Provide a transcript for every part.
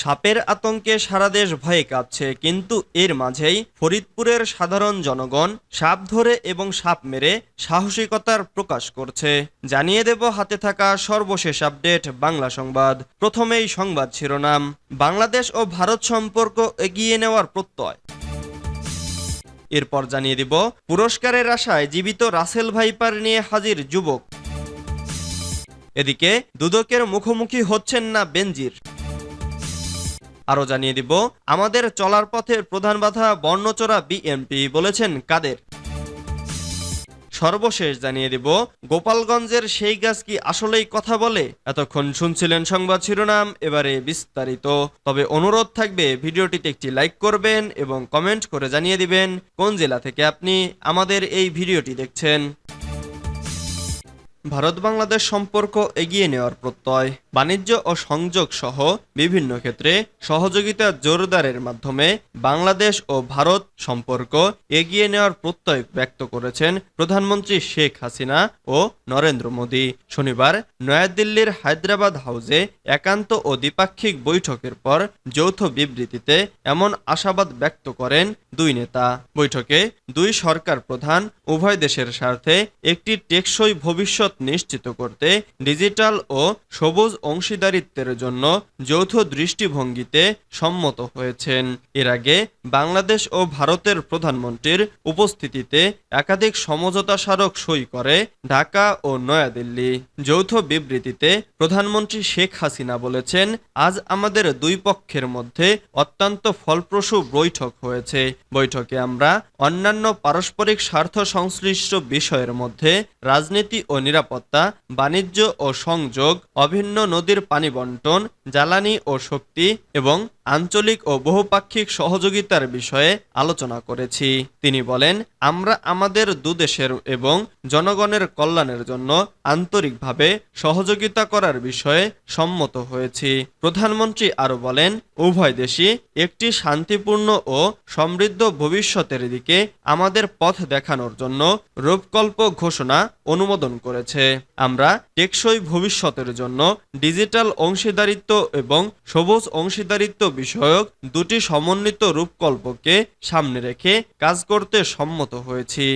সাপের আতঙ্কে সারা দেশ ভয়ে কাঁপছে, কিন্তু এর মাঝেই ফরিদপুরের সাধারণ জনগণ সাপ ধরে এবং সাপ মেরে সাহসিকতার প্রকাশ করছে। জানিয়ে দেব হাতে থাকা সর্বশেষ আপডেট বাংলা সংবাদ। প্রথমেই সংবাদ শিরোনাম, বাংলাদেশ ও ভারত সম্পর্ক এগিয়ে নেওয়ার প্রত্যয়। এরপর জানিয়ে দিব, পুরস্কারের আশায় জীবিত রাসেল ভাইপার নিয়ে হাজির যুবক। এদিকে দুদকের মুখোমুখি হচ্ছেন না বেনজির। আরও জানিয়ে দিব, আমাদের চলার পথের প্রধান বাধা বর্ণচোরা বিএনপি বলেছেন কাদের। সর্বশেষ জানিয়ে দিব, গোপালগঞ্জের সেই গাছ কি আসলেই কথা বলে? এতক্ষণ শুনছিলেন সংবাদ শিরোনাম, এবারে বিস্তারিত। তবে অনুরোধ থাকবে, ভিডিওটিতে একটি লাইক করবেন এবং কমেন্ট করে জানিয়ে দিবেন, কোন জেলা থেকে আপনি আমাদের এই ভিডিওটি দেখছেন। ভারত বাংলাদেশ সম্পর্ক এগিয়ে নেওয়ার প্রত্যয়, বাণিজ্য ও সংযোগ সহ বিভিন্ন ক্ষেত্রে সহযোগিতা জোরদারের মাধ্যমে বাংলাদেশ ও ভারত সম্পর্ক এগিয়ে নেওয়ার প্রত্যয় ব্যক্ত করেছেন প্রধানমন্ত্রী শেখ হাসিনা ও নরেন্দ্র মোদী। শনিবার নয়াদিল্লির হায়দ্রাবাদ হাউসে একান্ত ও দ্বিপাক্ষিক বৈঠকের পর যৌথ বিবৃতিতে এমন আশাবাদ ব্যক্ত করেন দুই নেতা। বৈঠকে দুই সরকার প্রধান উভয় দেশের স্বার্থে একটি টেকসই ভবিষ্যৎ নিশ্চিত করতে ডিজিটাল ও সবুজ অংশীদারিত্বের জন্য যৌথ দৃষ্টিভঙ্গিতে সম্মত হয়েছেন। এর আগে বাংলাদেশ ও ভারতের প্রধানমন্ত্রীর উপস্থিতিতে একাধিক সমঝোতা স্মারক সই করে ঢাকা ও নয়াদিল্লি। যৌথ বিবৃতিতে প্রধানমন্ত্রী শেখ হাসিনা বলেছেন, আজ আমাদের দুই পক্ষের মধ্যে অত্যন্ত ফলপ্রসূ বৈঠক হয়েছে। বৈঠকে আমরা অন্যান্য পারস্পরিক স্বার্থ সংশ্লিষ্ট বিষয়ের মধ্যে রাজনীতি ও নিরাপত্তা বাণিজ্য ও সংযোগ অভিন্ন নদীর পানি বন্টন জ্বালানি ও শক্তি এবং আঞ্চলিক ও বহুপাক্ষিক সহযোগিতার বিষয়ে আলোচনা করেছি। তিনি বলেন, আমরা আমাদের দুদেশের এবং জনগণের কল্যাণের জন্য আন্তরিকভাবে সহযোগিতা করার বিষয়ে সম্মত হয়েছি। প্রধানমন্ত্রী আরও বলেন, উভয় দেশই একটি শান্তিপূর্ণ ও সমৃদ্ধ ভবিষ্যতের দিকে আমাদের পথ দেখানোর জন্য রূপকল্প ঘোষণা অনুমোদন করেছে। আমরা টেকসই ভবিষ্যতের জন্য ডিজিটাল অংশীদারিত্ব এবং সবুজ অংশীদারিত্ব বিষয়ক দুটি সমন্বিত রূপকল্পকে সামনে রেখে কাজ করতে সম্মত হয়েছি।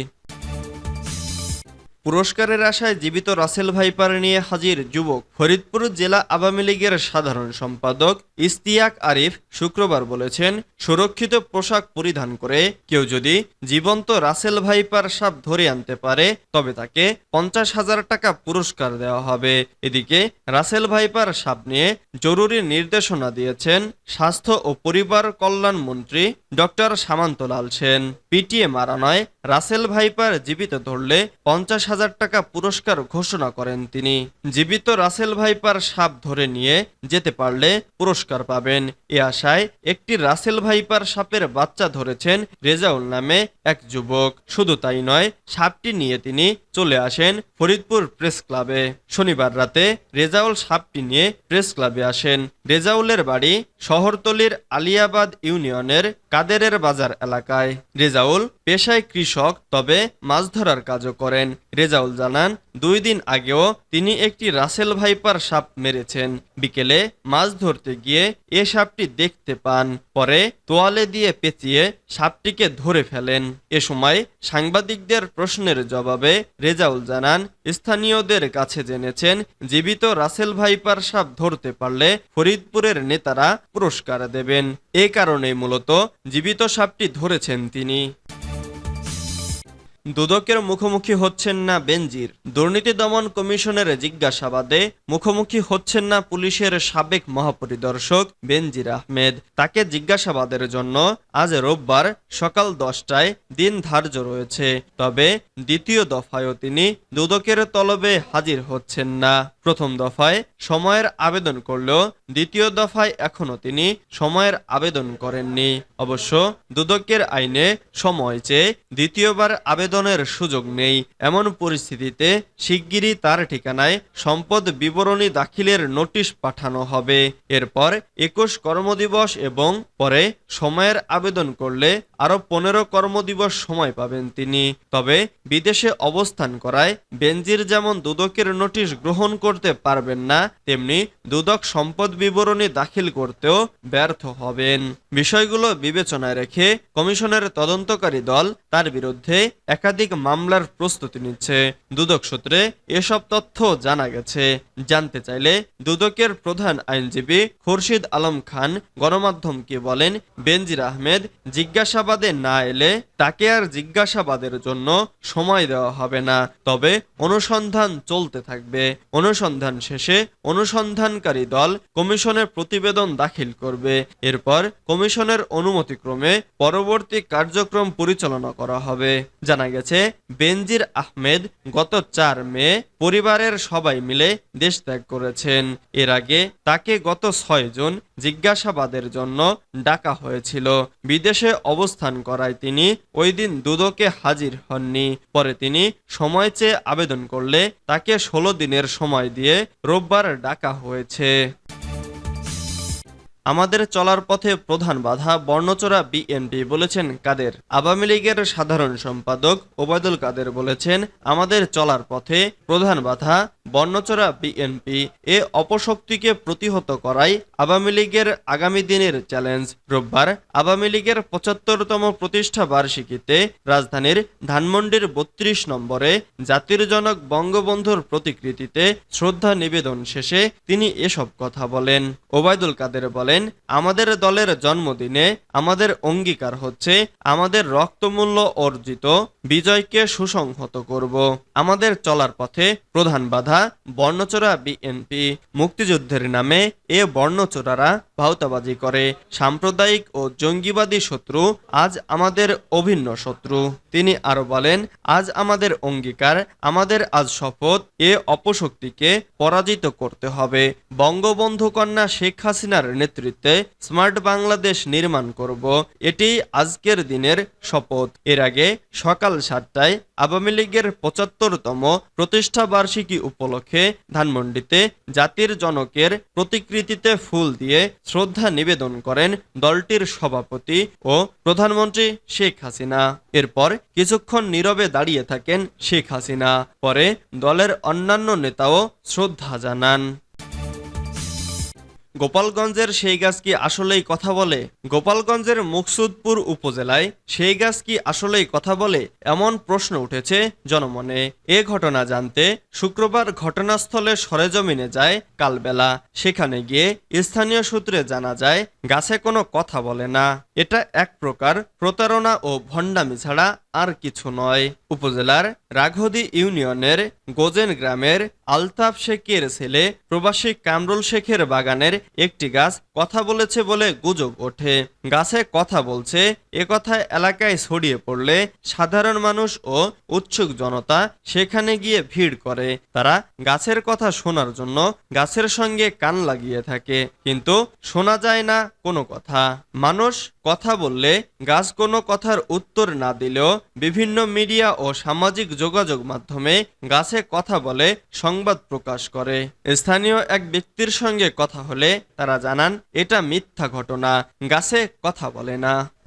পুরস্কারের আশায় জীবিত রাসেল ভাইপার নিয়ে হাজির যুবক ফরিদপুর জেলা আওয়ামী লীগের সাধারণ সম্পাদক ইস্তিয়াক আরিফ শুক্রবার বলেছেন, সুরক্ষিত পোশাক পরিধান করে কেউ যদি জীবন্ত রাসেল ভাইপার সাপ ধরে আনতে পারে, তবে তাকে পঞ্চাশ হাজার টাকা পুরস্কার দেওয়া হবে। এদিকে রাসেল ভাইপার সাপ নিয়ে জরুরি নির্দেশনা দিয়েছেন স্বাস্থ্য ও পরিবার কল্যাণ মন্ত্রী ডক্টর সামান্তলাল সেন। পিটিএ মারা নয়, রাসেল ভাইপার জীবিত ধরলে পঞ্চাশ হাজার টাকা পুরস্কার ঘোষণা করেন তিনি। জীবিত রাসেল ভাইপার সাপ ধরে নিয়ে যেতে পারলে পুরস্কার পাবেন। এ আশায় একটি রাসেল ভাইপার সাপের বাচ্চা ধরেছেন রেজাউল নামে এক যুবক। শুধু তাই নয়, সাপটি নিয়ে তিনি চলে আসেন ফরিদপুর প্রেস ক্লাবে। শনিবার রাতে রেজাউল সাপটি নিয়ে প্রেস ক্লাবে আসেন। রেজাউলের বাড়ি শহরতলির আলিয়াবাদ ইউনিয়নের কাদেরের বাজার এলাকায়। রেজাউল পেশায় কৃষক, তবে মাছ ধরার কাজও করেন। রেজাউল জানান, দুই দিন আগেও তিনি একটি রাসেল ভাইপার সাপ মেরেছেন। বিকেলে মাছ ধরতে গিয়ে এ সাপটি দেখতে পান। পরে তোয়ালে দিয়ে পেঁচিয়ে সাপটিকে ধরে ফেলেন। এ সময় সাংবাদিকদের প্রশ্নের জবাবে রেজাউল জানান, স্থানীয়দের কাছে জেনেছেন, জীবিত রাসেল ভাইপার সাপ ধরতে পারলে ফরিদপুরের নেতারা পুরস্কার দেবেন। এ কারণেই মূলত জীবিত সাপটি ধরেছেন তিনি। দুদকের মুখোমুখি হচ্ছেন না বেনজির। দুর্নীতি দমন কমিশনের জিজ্ঞাসাবাদে মুখোমুখি হচ্ছেন না পুলিশের সাবেক মহাপরিদর্শক বেনজির আহমেদ। তাকে জিজ্ঞাসাবাদের জন্য আজ রোববার সকাল দশটায় দিন ধার্য রয়েছে। তবে দ্বিতীয় দফায়ও তিনি দুদকের তলবে হাজির হচ্ছেন না। প্রথম দফায় সময়ের আবেদন করলেও দ্বিতীয় দফায় এখনও তিনি সময়ের আবেদন করেননি। অবশ্য দুদকের আইনে সময় চেয়ে দ্বিতীয়বার আবেদন আবেদনের সুযোগ নেই। এমন পরিস্থিতিতে শিগগিরই তার ঠিকানায় সম্পদ বিবরণী দাখিলের নোটিশ পাঠানো হবে। এরপর একুশ কর্মদিবস এবং পরে সময়ের আবেদন করলে আরও পনেরো কর্মদিবস সময় পাবেন তিনি। তবে বিদেশে অবস্থান করায় বেনজির যেমন দুদকের নোটিশ গ্রহণ করতে পারবেন না, তেমনি দুদক সম্পদ বিবরণী দাখিল করতেও ব্যর্থ হবেন। বিষয়গুলো বিবেচনায় রেখে কমিশনের তদন্তকারী দল তার বিরুদ্ধে একাধিক মামলার প্রস্তুতি নিচ্ছে দুদক সূত্রে। এসব তথ্য জানা গেছে। জানতে চাইলে দুদকের প্রধান আইনজীবী খুরশিদ আলম খান গণমাধ্যমকে বলেন, বেনজির আহমেদ জিজ্ঞাসাবাদে না এলে তাকে আর জিজ্ঞাসাবাদের জন্য সময় দেওয়া হবে না। তবে অনুসন্ধান চলতে থাকবে। অনুসন্ধান শেষে অনুসন্ধানকারী দল কমিশনে প্রতিবেদন দাখিল করবে। এরপর কমিশনের অনুমতিক্রমে পরবর্তী কার্যক্রম পরিচালনা করা হবে। জানা গেছে বেনজির আহমেদ গত চার মে পরিবারের সবাই মিলে দেশ ত্যাগ করেছেন। এর আগে তাকে গত ছয় জুন জিজ্ঞাসাবাদের জন্য ডাকা হয়েছিল। বিদেশে অবস্থান করায় তিনি ওই দিন দুদকে হাজির হননি। পরে তিনি সময় চেয়ে আবেদন করলে তাকে ষোলো দিনের সময় দিয়ে রোববার ডাকা হয়েছে। আমাদের চলার পথে প্রধান বাধা বর্ণচোরা বিএনপি বলেছেন কাদের। আওয়ামী লীগের সাধারণ সম্পাদক ওবায়দুল কাদের বলেছেন, আমাদের চলার পথে প্রধান বাধা বর্ণচোরা বিএনপি এ অপশক্তিকে প্রতিহত করাই আওয়ামী লীগের আগামী দিনের চ্যালেঞ্জ। রোববার আওয়ামী লীগের পঁচাত্তরতম প্রতিষ্ঠা বার্ষিকীতে রাজধানীর ধানমন্ডির বত্রিশ নম্বরে জাতির জনক বঙ্গবন্ধুর প্রতিকৃতিতে শ্রদ্ধা নিবেদন শেষে তিনি এসব কথা বলেন। ওবায়দুল কাদের বলেন, আমাদের দলের জন্মদিনে আমাদের অঙ্গীকার হচ্ছে, আমাদের রক্তমূল্য অর্জিত, বিজয়কে সুসংহত করব। আমাদের চলার পথে প্রধান বাধা, বর্ণচোরা বিএনপি। মুক্তিযুদ্ধের নামে এ বর্ণচোরারা ভাউতাবাজি করে। সাম্প্রদায়িক ও জঙ্গিবাদী শত্রু আজ আমাদের অভিন্ন শত্রু। তিনি আরও বলেন, আজ আমাদের অঙ্গীকার, আমাদের আজ শপথ এ অপশক্তিকে পরাজিত করতে হবে। বঙ্গবন্ধু কন্যা শেখ হাসিনার নেতৃত্বে স্মার্ট বাংলাদেশ নির্মাণ করব। এটি আজকের দিনের শপথ। এর আগে সকাল সাতটায় আওয়ামী লীগের পঁচাত্তরতম প্রতিষ্ঠা বার্ষিকী উপলক্ষে ধানমন্ডিতে জাতির জনকের প্রতিকৃতিতে ফুল দিয়ে শ্রদ্ধা নিবেদন করেন দলটির সভাপতি ও প্রধানমন্ত্রী শেখ হাসিনা। এরপর কিছুক্ষণ নীরবে দাঁড়িয়ে থাকেন শেখ হাসিনা। পরে দলের অন্যান্য নেতাও শ্রদ্ধা জানান। গোপালগঞ্জের সেই গাছ কি আসলেই কথা বলে? গোপালগঞ্জের মুকসুদপুর উপজেলায় সেই গাছ কি আসলেই কথা বলে? এমন প্রশ্ন উঠেছে জনমনে। এ ঘটনা জানতে শুক্রবার ঘটনাস্থলে সরেজমিনে যায় কালবেলা। সেখানে গিয়ে স্থানীয় সূত্রে জানা যায়, গাছে কোনো কথা বলে না। এটা এক প্রকার প্রতারণা ও ভণ্ডামি ছাড়া আর কিছু নয়। উপজেলার রাঘদি ইউনিয়নের গোজেন গ্রামের আলতাফ শেখের ছেলে প্রবাসী কামরুল শেখের বাগানের একটি গাছ কথা বলেছে বলে গুজব ওঠে। গাছে কথা বলছে, এ কথা এলাকায় ছড়িয়ে পড়লে সাধারণ মানুষ ও উৎসুক জনতা সেখানে গিয়ে ভিড় করে। তারা গাছের কথা শোনার জন্য গাছের সঙ্গে কান লাগিয়ে থাকে। কিন্তু শোনা যায় না কোনো কথা। মানুষ কথা বললে গাছ কোনো কথার উত্তর না দিলেও বিভিন্ন মিডিয়া ও সামাজিক যোগাযোগ মাধ্যমে গাছে কথা বলে, সংবাদ প্রকাশ করে। স্থানীয় এক ব্যক্তির সঙ্গে কথা হলে তারা জানান, এটা মিথ্যা ঘটনা, গাছে কথা বলে না।